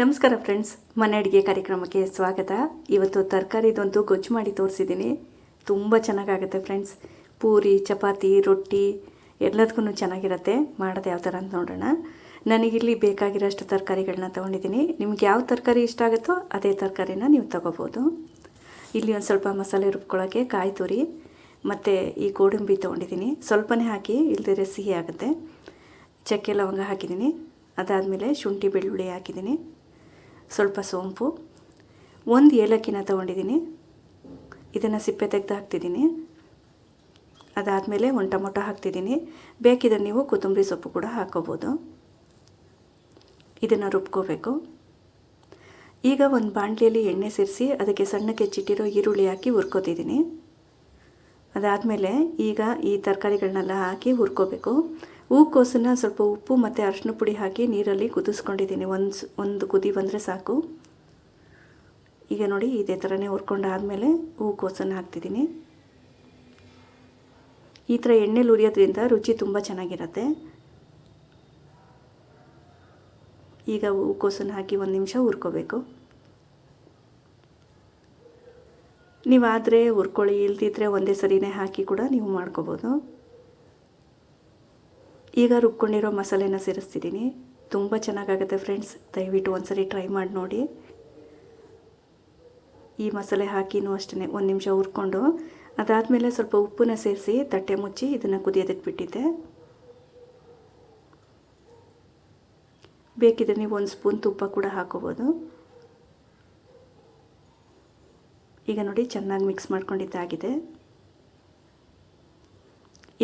ನಮಸ್ಕಾರ ಫ್ರೆಂಡ್ಸ್, ಮನೆ ಅಡುಗೆ ಕಾರ್ಯಕ್ರಮಕ್ಕೆ ಸ್ವಾಗತ. ಇವತ್ತು ತರಕಾರಿದೊಂದು ಗೊಜ್ಜು ಮಾಡಿ ತೋರಿಸಿದ್ದೀನಿ. ತುಂಬ ಚೆನ್ನಾಗಾಗುತ್ತೆ ಫ್ರೆಂಡ್ಸ್. ಪೂರಿ, ಚಪಾತಿ, ರೊಟ್ಟಿ ಎಲ್ಲದಕ್ಕೂ ಚೆನ್ನಾಗಿರುತ್ತೆ. ಮಾಡೋದು ಯಾವ ಥರ ಅಂತ ನೋಡೋಣ. ನನಗಿಲ್ಲಿ ಬೇಕಾಗಿರೋಷ್ಟು ತರಕಾರಿಗಳನ್ನ ತೊಗೊಂಡಿದ್ದೀನಿ. ನಿಮ್ಗೆ ಯಾವ ತರಕಾರಿ ಇಷ್ಟ ಆಗುತ್ತೋ ಅದೇ ತರಕಾರಿನ ನೀವು ತಗೋಬೋದು. ಇಲ್ಲಿ ಒಂದು ಸ್ವಲ್ಪ ಮಸಾಲೆ ರುಬ್ಕೊಳ್ಳೋಕ್ಕೆ ಕಾಯಿ ತುರಿ ಮತ್ತು ಈ ಗೋಡಂಬಿ ತೊಗೊಂಡಿದ್ದೀನಿ. ಸ್ವಲ್ಪನೇ ಹಾಕಿ ಇಲ್ದಿರೆ ಸಿಹಿ ಆಗುತ್ತೆ. ಚಕ್ಕೆ ಲವಂಗ ಹಾಕಿದ್ದೀನಿ. ಅದಾದಮೇಲೆ ಶುಂಠಿ ಬೆಳ್ಳುಳ್ಳಿ ಹಾಕಿದ್ದೀನಿ. ಸ್ವಲ್ಪ ಸೋಂಪು. ಒಂದು ಏಲಕ್ಕಿನ ತೊಗೊಂಡಿದ್ದೀನಿ ಇದನ್ನು ಸಿಪ್ಪೆ ತೆಗೆದು ಹಾಕ್ತಿದ್ದೀನಿ ಅದಾದಮೇಲೆ ಒಂದು ಟೊಮೊಟೊ ಹಾಕ್ತಿದ್ದೀನಿ ಬೇಕಿದ್ರೆ ನೀವು ಕೊತ್ತಂಬರಿ ಸೊಪ್ಪು ಕೂಡ ಹಾಕ್ಕೋಬೋದು ಇದನ್ನು ರುಬ್ಕೋಬೇಕು. ಈಗ ಒಂದು ಬಾಣಲಿಯಲ್ಲಿ ಎಣ್ಣೆ ಸೇರಿಸಿ ಅದಕ್ಕೆ ಸಣ್ಣಕ್ಕೆ ಚಿಟ್ಟಿರೋ ಈರುಳ್ಳಿ ಹಾಕಿ ಹುರ್ಕೋತಿದ್ದೀನಿ ಅದಾದಮೇಲೆ ಈಗ ಈ ತರಕಾರಿಗಳನ್ನೆಲ್ಲ ಹಾಕಿ ಹುರ್ಕೋಬೇಕು. ಹೂಕೋಸನ್ನ ಸ್ವಲ್ಪ ಉಪ್ಪು ಮತ್ತು ಅರಶಿನ ಪುಡಿ ಹಾಕಿ ನೀರಲ್ಲಿ ಕುದಿಸ್ಕೊಂಡಿದ್ದೀನಿ. ಒಂದು ಒಂದು ಕುದಿ ಬಂದರೆ ಸಾಕು. ಈಗ ನೋಡಿ, ಇದೇ ಥರನೇ ಹುರ್ಕೊಂಡಾದಮೇಲೆ ಹೂಕೋಸನ್ನು ಹಾಕ್ತಿದ್ದೀನಿ. ಈ ಥರ ಎಣ್ಣೆಲಿ ಉರಿಯೋದ್ರಿಂದ ರುಚಿ ತುಂಬ ಚೆನ್ನಾಗಿರುತ್ತೆ. ಈಗ ಹೂಕೋಸನ್ನು ಹಾಕಿ ಒಂದು ನಿಮಿಷ ಹುರ್ಕೋಬೇಕು. ನೀವಾದರೆ ಹುರ್ಕೊಳ್ಳಿ, ಇಲ್ದಿದ್ರೆ ಒಂದೇ ಸರಿನೇ ಹಾಕಿ ಕೂಡ ನೀವು ಮಾಡ್ಕೋಬೋದು. ಈಗ ರುಬ್ಕೊಂಡಿರೋ ಮಸಾಲೆನ ಸೇರಿಸ್ತಿದ್ದೀನಿ. ತುಂಬ ಚೆನ್ನಾಗಾಗುತ್ತೆ ಫ್ರೆಂಡ್ಸ್. ದಯವಿಟ್ಟು ಒಂದ್ಸರಿ ಟ್ರೈ ಮಾಡಿ ನೋಡಿ. ಈ ಮಸಾಲೆ ಹಾಕಿನೂ ಅಷ್ಟೇ ಒಂದು ನಿಮಿಷ ಹುರ್ಕೊಂಡು. ಅದಾದಮೇಲೆ ಸ್ವಲ್ಪ ಉಪ್ಪನ್ನ ಸೇರಿಸಿ ತಟ್ಟೆ ಮುಚ್ಚಿ ಇದನ್ನು ಕುದಿಯೋದಕ್ಕೆ ಬೇಕಿದ್ರೆ ನೀವು ಒಂದು ಸ್ಪೂನ್ ತುಪ್ಪ ಕೂಡ ಹಾಕೋಬೋದು. ಈಗ ನೋಡಿ, ಚೆನ್ನಾಗಿ ಮಿಕ್ಸ್ ಮಾಡ್ಕೊಂಡಿದ್ದಾಗಿದೆ.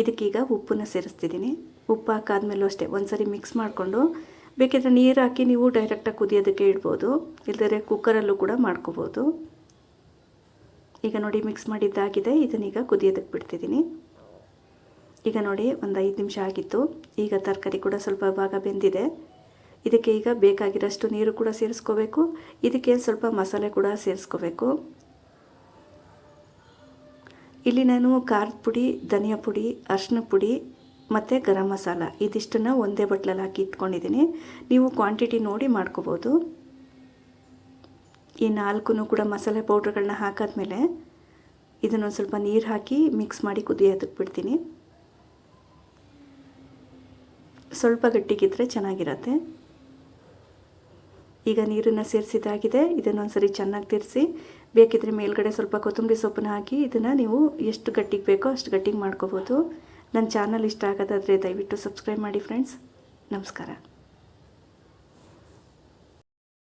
ಇದಕ್ಕೀಗ ಉಪ್ಪನ್ನು ಸೇರಿಸ್ತಿದ್ದೀನಿ. ಉಪ್ಪು ಹಾಕಾದ್ಮೇಲೂ ಅಷ್ಟೇ ಒಂದು ಸರಿ ಮಿಕ್ಸ್ ಮಾಡಿಕೊಂಡು, ಬೇಕಿದ್ರೆ ನೀರು ಹಾಕಿ ನೀವು ಡೈರೆಕ್ಟಾಗಿ ಕುದಿಯೋದಕ್ಕೆ ಇಡ್ಬೋದು ಇಲ್ಲದೇ ಕುಕ್ಕರಲ್ಲೂ ಕೂಡ ಮಾಡ್ಕೋಬೋದು. ಈಗ ನೋಡಿ ಮಿಕ್ಸ್ ಮಾಡಿದ್ದಾಗಿದೆ, ಇದನ್ನೀಗ ಕುದಿಯೋದಕ್ಕೆ ಬಿಡ್ತಿದ್ದೀನಿ. ಈಗ ನೋಡಿ ಒಂದು ಐದು ನಿಮಿಷ ಆಗಿತ್ತು. ಈಗ ತರಕಾರಿ ಕೂಡ ಸ್ವಲ್ಪ ಭಾಗ ಬೆಂದಿದೆ. ಇದಕ್ಕೆ ಈಗ ಬೇಕಾಗಿರೋಷ್ಟು ನೀರು ಕೂಡ ಸೇರಿಸ್ಕೋಬೇಕು. ಇದಕ್ಕೆ ಸ್ವಲ್ಪ ಮಸಾಲೆ ಕೂಡ ಸೇರಿಸ್ಕೋಬೇಕು. ಇಲ್ಲಿ ನಾನು ಖಾರದ ಪುಡಿ, ಧನಿಯಾ ಪುಡಿ, ಅರ್ಶಿನ ಪುಡಿ ಮತ್ತು ಗರಂ ಮಸಾಲ ಇದಿಷ್ಟನ್ನು ಒಂದೇ ಬಟ್ಲಲ್ಲಿ ಹಾಕಿ ಇಟ್ಕೊಂಡಿದ್ದೀನಿ. ನೀವು ಕ್ವಾಂಟಿಟಿ ನೋಡಿ ಮಾಡ್ಕೋಬೋದು. ಈ ನಾಲ್ಕು ಕೂಡ ಮಸಾಲೆ ಪೌಡ್ರ್ಗಳನ್ನ ಹಾಕಾದ್ಮೇಲೆ ಇದನ್ನೊಂದು ಸ್ವಲ್ಪ ನೀರು ಹಾಕಿ ಮಿಕ್ಸ್ ಮಾಡಿ ಕುದಿಯೋದಕ್ಕೆ ಬಿಡ್ತೀನಿ ಸ್ವಲ್ಪ ಗಟ್ಟಿಗಿದ್ರೆ ಚೆನ್ನಾಗಿರತ್ತೆ. ಈಗ ನೀರನ್ನು ಸೇರಿಸಿದಾಗಿದೆ ಇದನ್ನೊಂದು ಸರಿ ಚೆನ್ನಾಗಿ ತಿರ್ಸಿ ಬೇಕಿದ್ರೆ ಮೇಲ್ಗಡೆ ಸ್ವಲ್ಪ ಕೊತ್ತಂಬರಿ ಸೊಪ್ಪನ್ನ ಹಾಕಿ ಇದನ್ನು ನೀವು ಎಷ್ಟು ಗಟ್ಟಿಗೆ ಬೇಕೋ ಅಷ್ಟು ಗಟ್ಟಿಗೆ ಮಾಡ್ಕೋಬೋದು. ನನ್ನ ಚಾನಲ್ ಇಷ್ಟ ಆಗೋದಾದರೆ ದಯವಿಟ್ಟು ಸಬ್ಸ್ಕ್ರೈಬ್ ಮಾಡಿ ಫ್ರೆಂಡ್ಸ್ ನಮಸ್ಕಾರ.